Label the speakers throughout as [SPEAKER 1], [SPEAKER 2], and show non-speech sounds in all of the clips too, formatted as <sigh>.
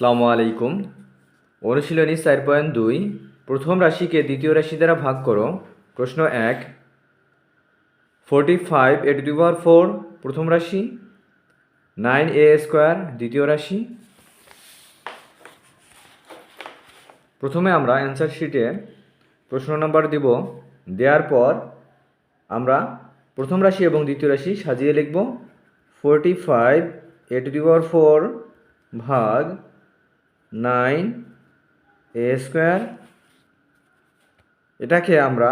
[SPEAKER 1] আসসালামু আলাইকুম। অনুশীলনী চার পয়েন্ট দুই, প্রথম রাশিকে দ্বিতীয় রাশি দ্বারা ভাগ করো। প্রশ্ন এক forty five a to four প্রথম রাশি। নাইন এ স্কোয়ার দ্বিতীয় রাশি। প্রথমে আমরা অ্যান্সার শিটে প্রশ্ন নাম্বার দিব। দেওয়ার পর আমরা প্রথম রাশি এবং দ্বিতীয় রাশি সাজিয়ে লিখব। Forty five a to four ভাগ নাইন এ স্কোয়ার। এটাকে আমরা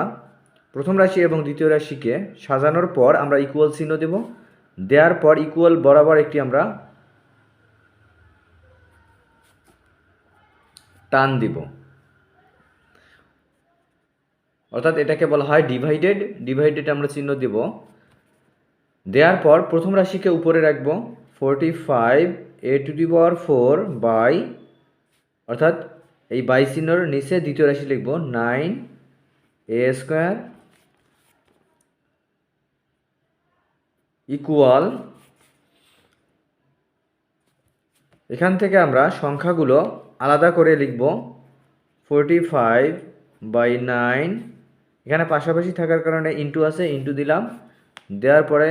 [SPEAKER 1] প্রথম রাশি এবং দ্বিতীয় রাশিকে সাজানোর পর আমরা ইকুয়াল চিহ্ন দেব। দেওয়ার পর ইকুয়াল বরাবর একটি আমরা টান দিব। অর্থাৎ এটাকে বলা হয় ডিভাইডেড ডিভাইডেড আমরা চিহ্ন দেব। দেওয়ার পর প্রথম রাশিকে উপরে রাখব। Forty five a to the power four by অর্থাৎ এই বাই চিহ্নর নিচে দ্বিতীয় রাশি লিখব নাইন এ স্কোয়ার ইকুয়াল এখান থেকে আমরা সংখ্যাগুলো আলাদা করে লিখব ফোরটি ফাইভ বাই নাইন। এখানে পাশাপাশি থাকার কারণে ইন্টু আছে ইন্টু দিলাম। দেওয়ার পরে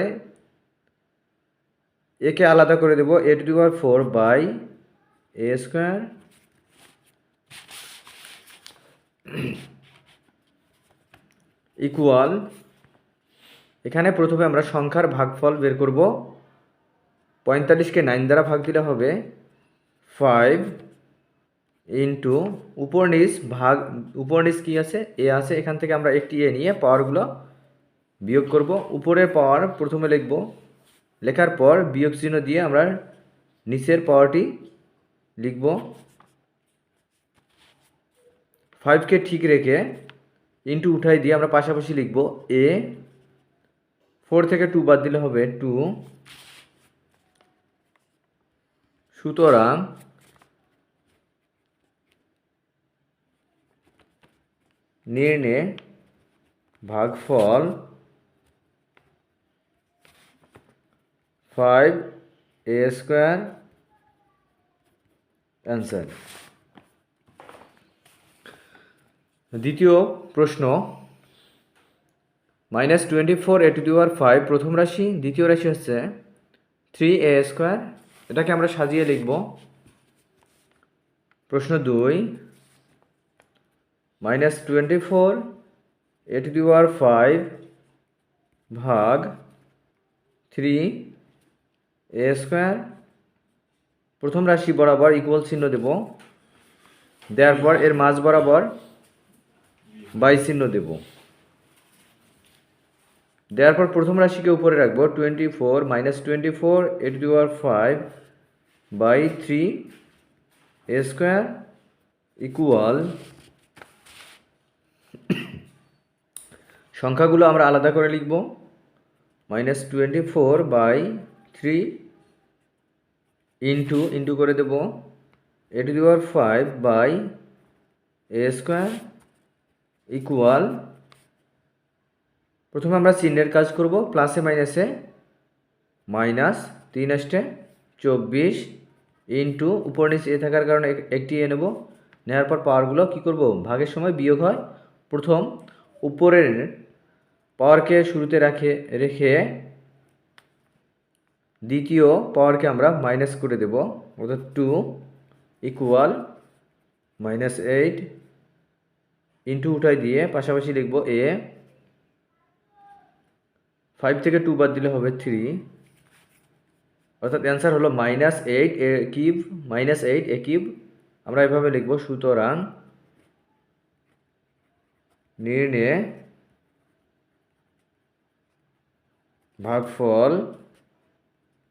[SPEAKER 1] একে আলাদা করে দেব a to the power four by a square <clears throat> equal এখানে প্রথমে আমরা সংখ্যার ভাগফল বের করব। পঁয়তাল্লিশকে নাইন দ্বারা ভাগ দিলে হবে ফাইভ ইন্টু উপর নিচ ভাগ, উপর নিচ কী আছে? এ আছে। এখান থেকে আমরা একটি এ নিয়ে পাওয়ারগুলো বিয়োগ করব। উপরের পাওয়ার প্রথমে লিখব। লেখার পর বিয়োগ চিহ্ন দিয়ে আমরা নিচের পাওয়ারটি লিখব। ফাইভকে ঠিক রেখে ইন্টু উঠাই দিয়ে আমরা পাশাপাশি লিখব এ ফোর থেকে টু বাদ দিলে হবে টু সুতরাং নির্ণে ভাগফল ফাইভ এ স্কোয়ার অ্যান্সার দ্বিতীয় প্রশ্ন minus twenty four a to the power five প্রথম রাশি, দ্বিতীয় রাশি হচ্ছে থ্রি এ স্কোয়ার এটাকে আমরা সাজিয়ে লিখব। প্রশ্ন দুই minus twenty four a to the power five ভাগ থ্রি এ স্কোয়ার প্রথম রাশি বরাবর ইকুয়াল চিহ্ন দেব। দেওয়ার পর এর মাঝ বরাবর বাই চিহ্ন দেব। দেওয়ার পর প্রথম রাশিকে উপরে রাখব twenty four minus twenty four a to power five by three a square equal সংখ্যাগুলো আমরা আলাদা করে লিখব minus twenty four by three into into করে দেব a to the five by a square equal প্রথমে আমরা চিহ্নের কাজ করব প্লাসে মাইনাসে মাইনাস তিন আসটে চব্বিশ ইন্টু উপর নিচে এ থাকার কারণে এক- একটি এ নেব। নেওয়ার পর পাওয়ারগুলো কী করব? ভাগের সময় বিয়োগ হয়। প্রথম উপরের পাওয়ারকে শুরুতে রাখে রেখে দ্বিতীয় পাওয়ারকে আমরা মাইনাস করে দেব। অর্থাৎ two equal minus eight into উঠাই দিয়ে পাশাপাশি লিখব এ ফাইভ থেকে টু বাদ দিলে হবে থ্রি অর্থাৎ অ্যান্সার হলো minus eight a cube minus eight a cube আমরা এভাবে লিখব সুতরাং নির্ণয়ে ভাগফল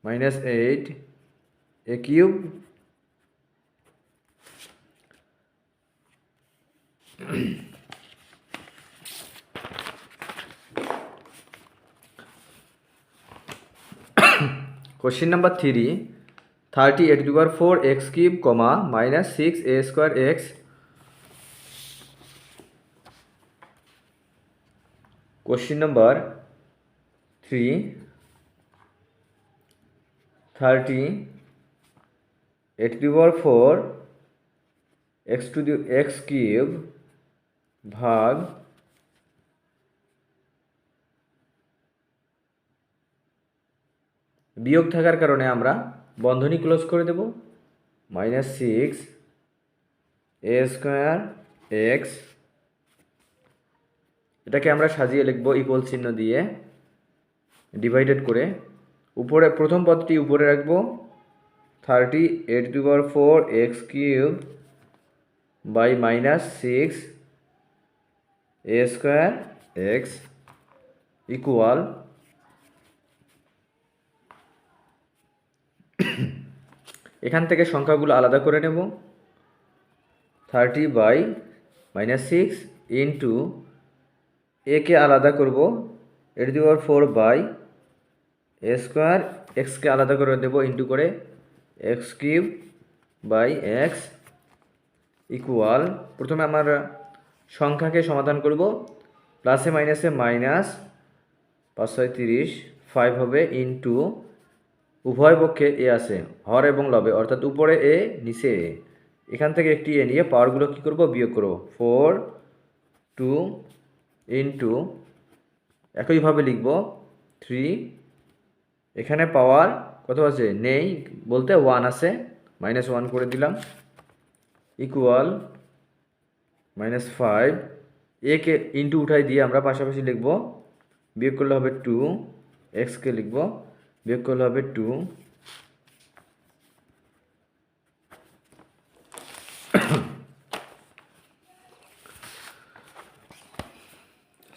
[SPEAKER 1] minus eight a cube question number three thirty eight to power four x cube comma minus six a square x question number three thirty a to the power four x to the x cube ভাগ বিয়োগ থাকার কারণে আমরা বন্ধনী close করে দেব। Minus six, a square, x. এটাকে আমরা সাজিয়ে লিখব ইকুয়াল চিহ্ন দিয়ে। ডিভাইডেড করে উপরে প্রথম পদটি উপরে রাখব। Thirty eight to power four x cube by minus six a square x equal এখান থেকে সংখ্যাগুলো আলাদা করে নেব। Thirty by minus six into একে আলাদা করব। এর the power four by a square এক্সকে আলাদা করে দেব ইন্টু করে। X cube by x equal প্রথমে আমার সংখ্যাকে সমাধান করব। প্লাসে মাইনাসে মাইনাস পাঁচশো তিরিশ ফাইভ হবে ইন্টু উভয় পক্ষে এ আছে, হর এবং লবে, অর্থাৎ উপরে এ, নিচে এ। এখান থেকে একটি এ নিয়ে পাওয়ারগুলো কী করব? বিয়োগ করব। ফোর টু ইন্টু একইভাবে লিখব। থ্রি এখানে পাওয়ার কত আছে? নেই, বলতে ওয়ান আছে মাইনাস ওয়ান করে দিলাম। ইকুয়াল মাইনাস ফাইভ একে ইন্টু উঠাই দিয়ে আমরা পাশাপাশি লিখব। বিয়োগ করলে হবে টু এক্সকে লিখব। বিয়োগ করলে হবে টু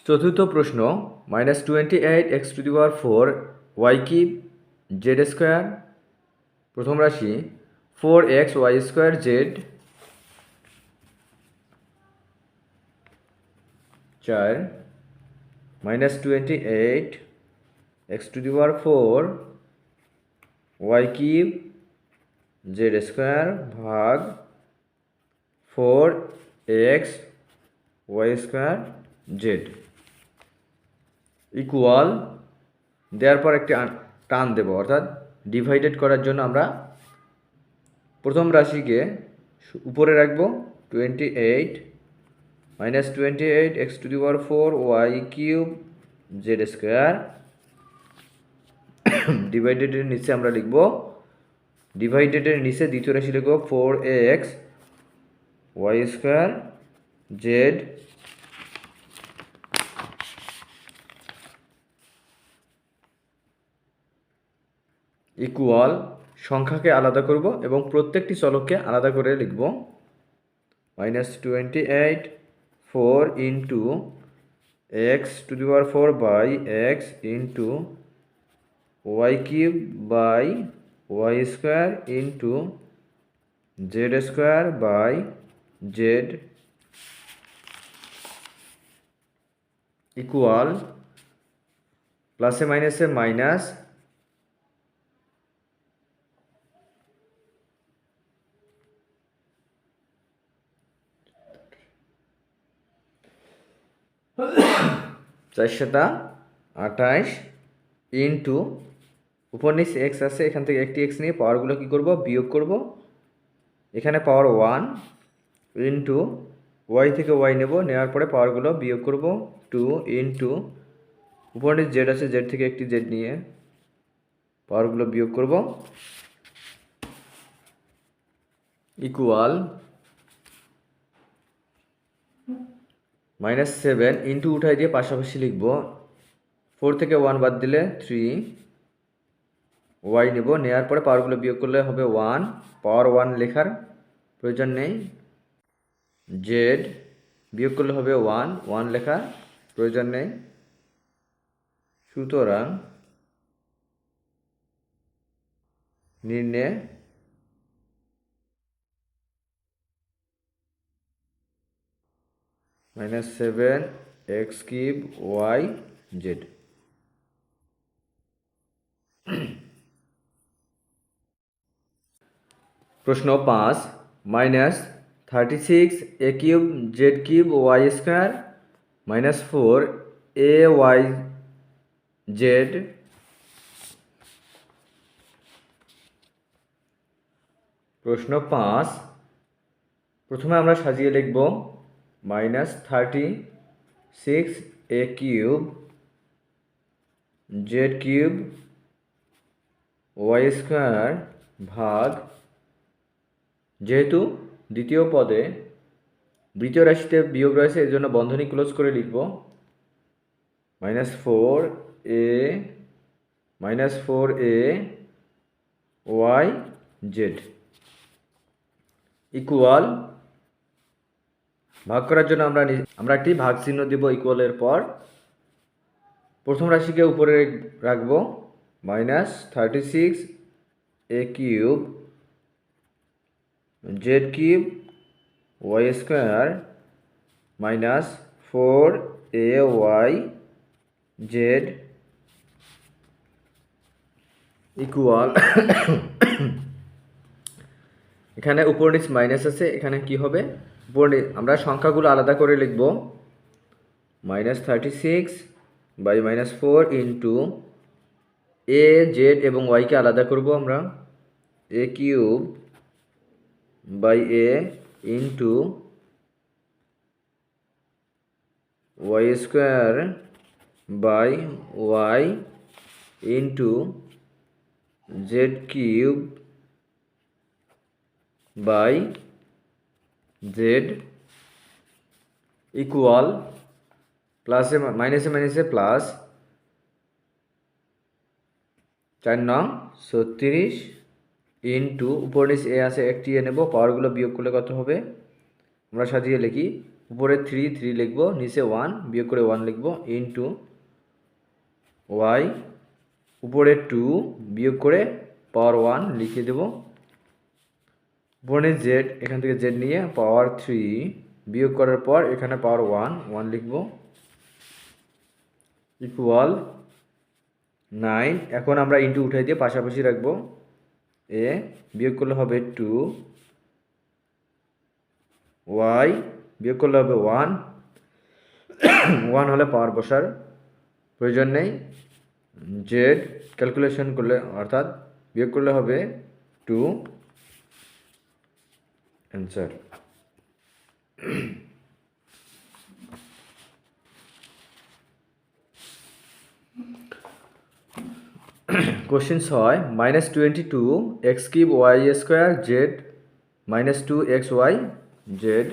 [SPEAKER 1] চতুর্থ প্রশ্ন minus twenty eight x to the power four y cube z square প্রথম রাশি four x y square z চার minus twenty eight x to the power four y cube z square ভাগ four x y square z equal দেওয়ার পর একটি টান দেব, অর্থাৎ divided করার জন্য আমরা প্রথম রাশিকে উপরে রাখব twenty eight minus twenty eight x to the power four y cube z square <coughs> ডিভাইডেডের নিচে আমরা লিখব ডিভাইডেডের নিচে দ্বিতীয় রাশি লিখব four x y square z equal সংখ্যাকে আলাদা করব এবং প্রত্যেকটি চলককে আলাদা করে লিখব minus twenty eight four into x to the power four by x into y cube by y square into z square by z equal প্লাসে মাইনাসে মাইনাস চার সাতা আঠাইশ ইন্টু উপর নিচে এক্স আছে, এখান থেকে একটি এক্স নিয়ে পাওয়ারগুলো কী করব? বিয়োগ করব। এখানে পাওয়ার ওয়ান ইন্টু ওয়াই থেকে ওয়াই নেব, নেওয়ার পরে পাওয়ারগুলো বিয়োগ করব টু ইন্টু উপর নিচে জেড আছে জেড থেকে একটি জেড নিয়ে পাওয়ারগুলো বিয়োগ করব। ইকুয়াল মাইনাস সেভেন ইন্টু উঠাই দিয়ে পাশাপাশি লিখব। ফোর থেকে ওয়ান বাদ দিলে থ্রি ওয়াই নেব নেওয়ার পরে পাওয়ারগুলো বিয়োগ করলে হবে ওয়ান পাওয়ার ওয়ান লেখার প্রয়োজন নেই। জেড বিয়োগ করলে হবে ওয়ান ওয়ান লেখার প্রয়োজন নেই। সুতরাং নির্ণয় minus seven x cube y z প্রশ্ন পাঁচ minus thirty six a cube z cube y square minus four a y z প্রশ্ন পাঁচ প্রথমে আমরা সাজিয়ে লিখব minus thirty six a cube z cube y square ভাগ যেহেতু দ্বিতীয় পদে দ্বিতীয় রাশিতে বিয়োগ রয়েছে, এর জন্য বন্ধনী ক্লোজ করে লিখব। Minus four a minus four a y z equal ভাগ করার জন্য আমরা আমরা একটি ভাগ চিহ্ন দেব ইকুয়ালের পর। প্রথম রাশিকে উপরে রাখব minus thirty six a cube z cube, y square, minus four a y z equal এখানে উপর নিচ মাইনাস আছে, এখানে কি হবে? উপর আমরা সংখ্যাগুলো আলাদা করে লিখব। Minus thirty six by minus four into a, z এবং ওয়াইকে আলাদা করব আমরা। A cube by a into y square by y into z cube by z equal প্লাসে মাইনাসে মাইনাসে প্লাস চার নং ছত্রিশ ইন্টু উপর নিচ এ আছে একটি এ নেব পাওয়ারগুলো বিয়োগ করলে কত হবে? আমরা সাজিয়ে লিখি, উপরে থ্রি থ্রি লিখব, নিচে ওয়ান বিয়োগ করে ওয়ান লিখব ইন্টু ওয়াই উপরে টু বিয়োগ করে পাওয়ার ওয়ান লিখে দেবো। বনে জেড এখান থেকে জেড নিয়ে পাওয়ার থ্রি বিয়োগ করার পর এখানে পাওয়ার ওয়ান ওয়ান লিখব। ইকুয়াল নাইন এখন আমরা ইন্টু উঠাই দিয়ে পাশাপাশি রাখব। এ বিয়োগ করলে হবে টু ওয়াই বিয়োগ করলে হবে ওয়ান ওয়ান হলে পাওয়ার বসার প্রয়োজন নেই। জেড ক্যালকুলেশন করলে, অর্থাৎ বিয়োগ করলে হবে টু অ্যান্সার কোশ্চেন ছয় minus twenty two x cube y square z minus two x y z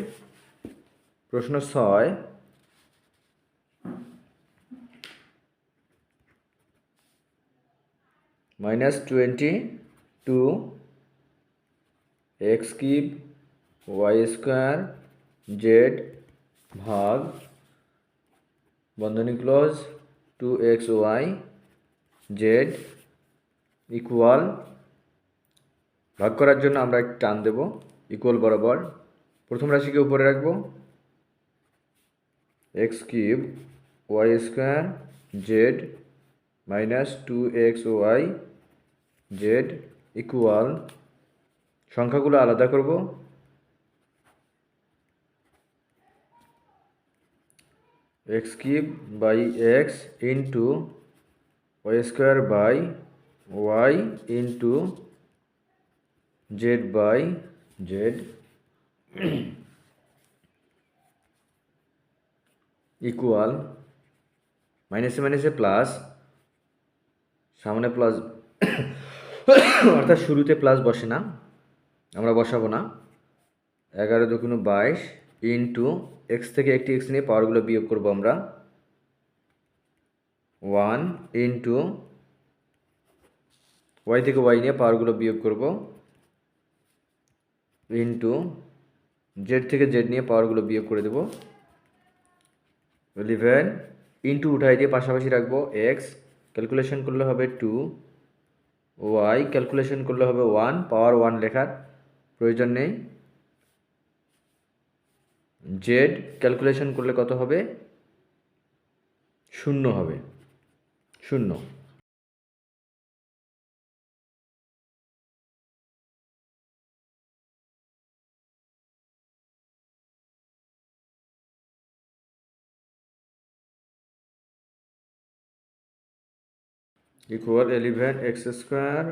[SPEAKER 1] প্রশ্ন ছয়। Minus twenty two x cube y square z ভাগ বন্ধনী close two x y z equal ভাগ করার জন্য আমরা একটু টান দেব ইকুয়াল বরাবর। প্রথম রাশিকে উপরে রাখব। X cube y square z minus two x y z equal সংখ্যাগুলো আলাদা করব। X cube by x into y square by y into z by z equal মাইনাসে মাইনাসে প্লাস সামনে প্লাস অর্থাৎ শুরুতে প্লাস বসে না, আমরা বসাবো না। এগারো দুগুণ বাইশ ইন্টু এক্স থেকে একটি এক্স নিয়ে পাওয়ারগুলো বিয়োগ করব আমরা। ওয়ান ইন্টু ওয়াই থেকে ওয়াই নিয়ে পাওয়ারগুলো বিয়োগ করব ইন্টু জেড থেকে জেড নিয়ে পাওয়ারগুলো বিয়োগ করে দেব। ইলেভেন ইন্টু উঠাই দিয়ে পাশাপাশি রাখব এক্স ক্যালকুলেশন করলে হবে টু ওয়াই ক্যালকুলেশন করলে হবে ওয়ান পাওয়ার ওয়ান লেখার প্রয়োজন নেই। জেড ক্যালকুলেশন করলে কত হবে? শূন্য হবে। শূন্য। Equal 11 x square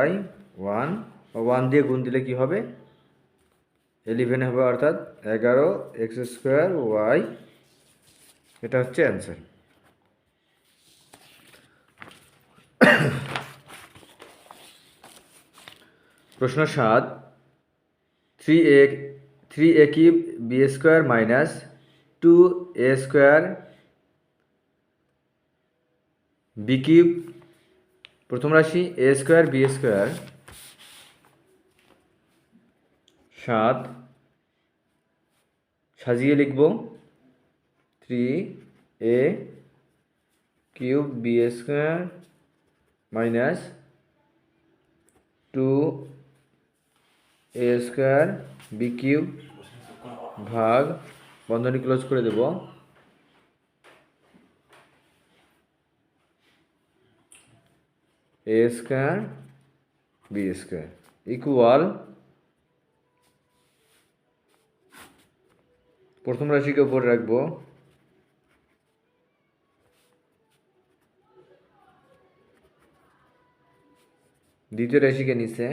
[SPEAKER 1] y 1 one দিয়ে গুণ দিলে কি হবে? এলিভেন হবে অর্থাৎ এগারো এক্স স্কোয়ার ওয়াই এটা হচ্ছে অ্যান্সার প্রশ্ন সাত three a three a cube b square minus two a square b cube প্রথম রাশি এ স্কোয়ার বি স্কোয়ার সাত। সাজিয়ে লিখব three a cube b square minus two a square b cube ভাগ বন্ধনী ক্লোজ করে দেব। A square b square equal প্রথম রাশিকে উপরে রাখব। দ্বিতীয় রাশিকে নিচে।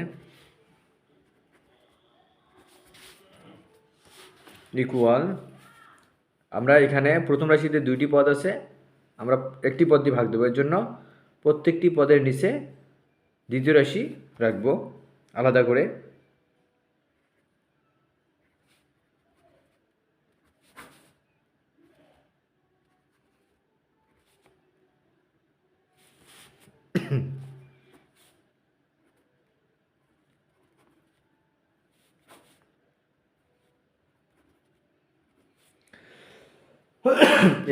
[SPEAKER 1] ইকুয়াল আমরা এখানে প্রথম রাশিতে দুইটি পদ আছে, আমরা একটি পদ দিয়ে ভাগ দেবো। এর জন্য প্রত্যেকটি পদের নিচে দ্বিতীয় রাশি রাখব। আলাদা করে।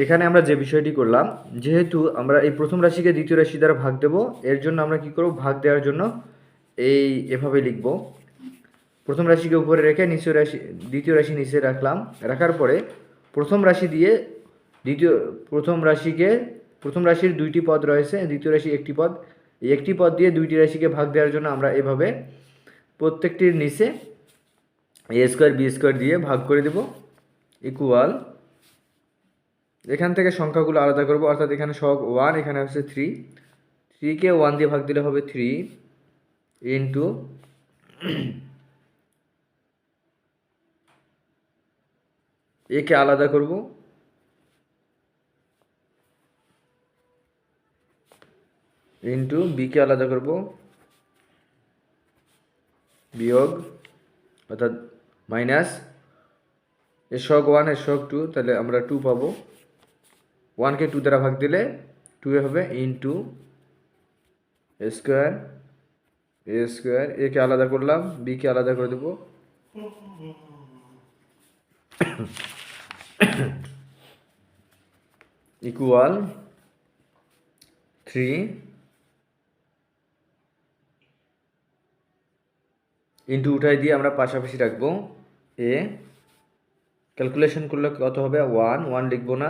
[SPEAKER 1] এখানে আমরা যে বিষয়টি করলাম, যেহেতু আমরা এই প্রথম রাশিকে দ্বিতীয় রাশি দ্বারা ভাগ দেব, এর জন্য আমরা কি করব? ভাগ দেওয়ার জন্য এই এভাবে লিখব। প্রথম রাশিকে উপরে রেখে নিচের রাশি, দ্বিতীয় রাশি নিচে রাখলাম। রাখার পরে প্রথম রাশি দিয়ে দ্বিতীয়, প্রথম রাশিকে, প্রথম রাশির দুইটি পদ রয়েছে, দ্বিতীয় রাশি একটি পদ। এই একটি পদ দিয়ে দুইটি রাশিকে ভাগ দেওয়ার জন্য আমরা এভাবে প্রত্যেকটির নিচে এ স্কোয়ার বি স্কোয়ার দিয়ে ভাগ করে দেব। ইকুয়াল এখান থেকে সংখ্যাগুলো আলাদা করব, অর্থাৎ এখানে সব ওয়ান এখানে হচ্ছে থ্রি থ্রিকে ওয়ান দিয়ে ভাগ দিলে হবে থ্রি ইন্টু একে আলাদা করব। ইন্টু বিকে আলাদা করব। বিয়োগ, অর্থাৎ মাইনাস এর শক ওয়ানের শক টু তাহলে আমরা টু পাবো। ওয়ানকে টু দ্বারা ভাগ দিলে টু এ হবে into square a square একে আলাদা করলাম বিকে আলাদা করে দেবো। ইকুয়াল থ্রি ইন্টু উঠাই দিয়ে আমরা পাশাপাশি রাখব। এ ক্যালকুলেশন করলে কত হবে? ওয়ান ওয়ান লিখব না।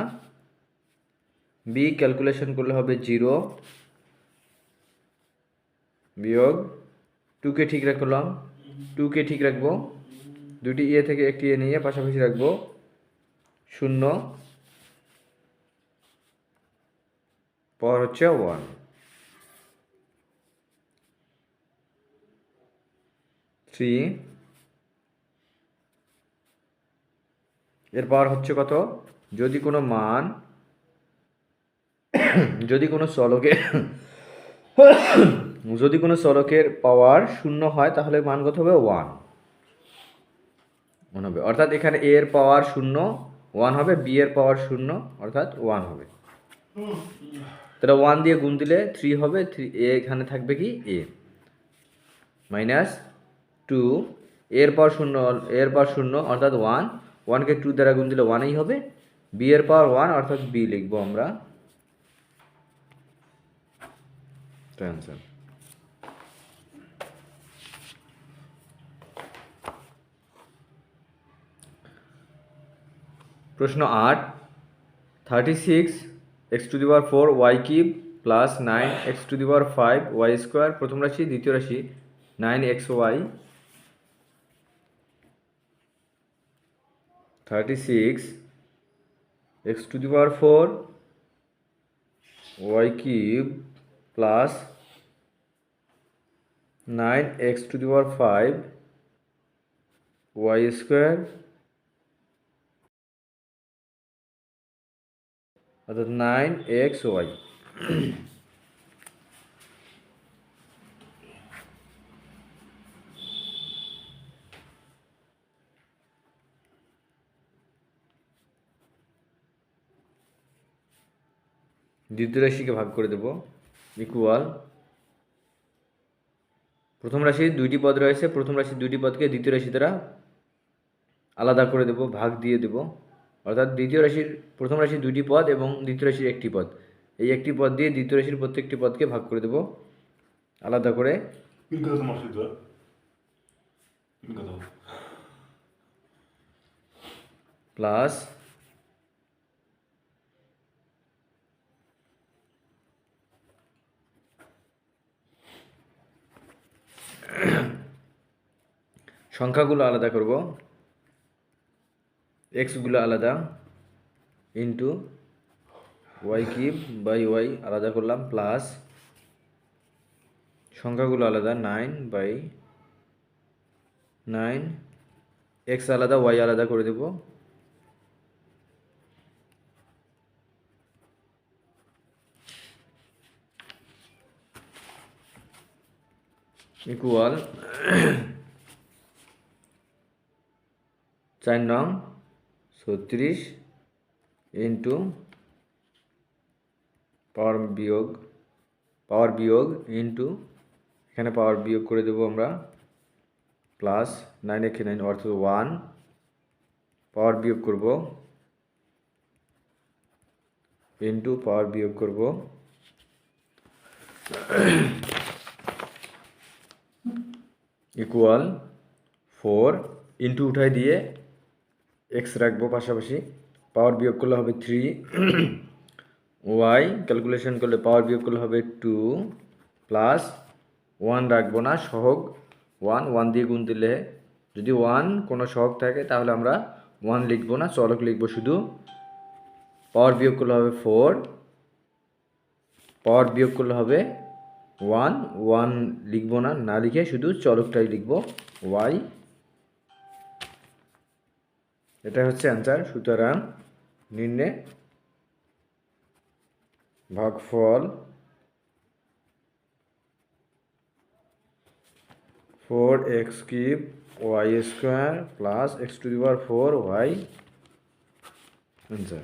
[SPEAKER 1] বি ক্যালকুলেশন করলে হবে জিরো বিয়োগ টুকে ঠিক রাখলাম। টুকে ঠিক রাখব। দুটি ইয়ে থেকে একটি এ নিয়ে পাশাপাশি রাখব। শূন্য পর হচ্ছে ওয়ান থ্রি এর পাওয়ার হচ্ছে কত? যদি কোনো মান যদি কোনো চলকের যদি কোনো চলকের পাওয়ার শূন্য হয়, তাহলে মান কত হবে? ওয়ান ওয়ান হবে। অর্থাৎ এখানে এ এর পাওয়ার শূন্য ওয়ান হবে। বি এর পাওয়ার শূন্য, অর্থাৎ ওয়ান হবে। তাহলে ওয়ান দিয়ে গুণ দিলে থ্রি হবে। থ্রি এ এখানে থাকবে কি? এ মাইনাস টু এর পাওয়ার শূন্য এর পাওয়ার শূন্য, অর্থাৎ ওয়ান ওয়ানকে টু দ্বারা গুণ দিলে ওয়ানই হবে। বি এর পাওয়ার ওয়ান অর্থাৎ বি লিখব আমরা। অ্যান্সার প্রশ্ন আট thirty six x to the power four y cube plus nine x to the power five y square প্রথম রাশি, দ্বিতীয় রাশি nine x y thirty six x to the power four y cube plus nine x to the power five y square অর্থাৎ nine x y দ্বিতীয় রাশিকে ভাগ করে দেব equal প্রথম রাশির দুইটি পদ রয়েছে। প্রথম রাশির দুইটি পদকে দ্বিতীয় রাশি দ্বারা আলাদা করে দেব ভাগ দিয়ে দেব। অর্থাৎ দ্বিতীয় রাশির প্রথম রাশির দুইটি পদ এবং দ্বিতীয় রাশির একটি পদ। এই একটি পদ দিয়ে দ্বিতীয় রাশির প্রত্যেকটি পদকে ভাগ করে দেব। আলাদা করে। প্লাস <clears throat> সংখ্যাগুলো আলাদা করব। এক্সগুলো আলাদা into y cube by y আলাদা করলাম প্লাস সংখ্যাগুলো আলাদা নাইন বাই নাইন এক্স আলাদা ওয়াই আলাদা করে দেব। ইকুয়াল চার নং ছত্রিশ ইন্টু পাওয়ার বিয়োগ পাওয়ার বিয়োগ ইন্টু এখানে পাওয়ার বিয়োগ করে দেবো আমরা প্লাস নাইন একে নাইন অর্থাৎ ওয়ান পাওয়ার বিয়োগ করব ইন্টু পাওয়ার বিয়োগ করব ইকুয়াল ফোর ইন্টু উঠাই দিয়ে এক্স রাখব পাশাপাশি পাওয়ার বিয়োগ করলে হবে থ্রি ওয়াই ক্যালকুলেশন করলে পাওয়ার বিয়োগ করলে হবে টু প্লাস ওয়ান রাখব না, সহগ ওয়ান ওয়ান দিয়ে গুণ দিলে, যদি ওয়ান কোনো সহগ থাকে তাহলে আমরা ওয়ান লিখব না, চলক লিখব শুধু পাওয়ার বিয়োগ করলে হবে ফোর পাওয়ার বিয়োগ করলে হবে ওয়ান ওয়ান লিখব না না লিখে শুধু চলকটাই লিখব, ওয়াই। এটা হচ্ছে অ্যান্সার সুতরাং নিম্নে ভাগফল four x cube y square plus x to the power four y answer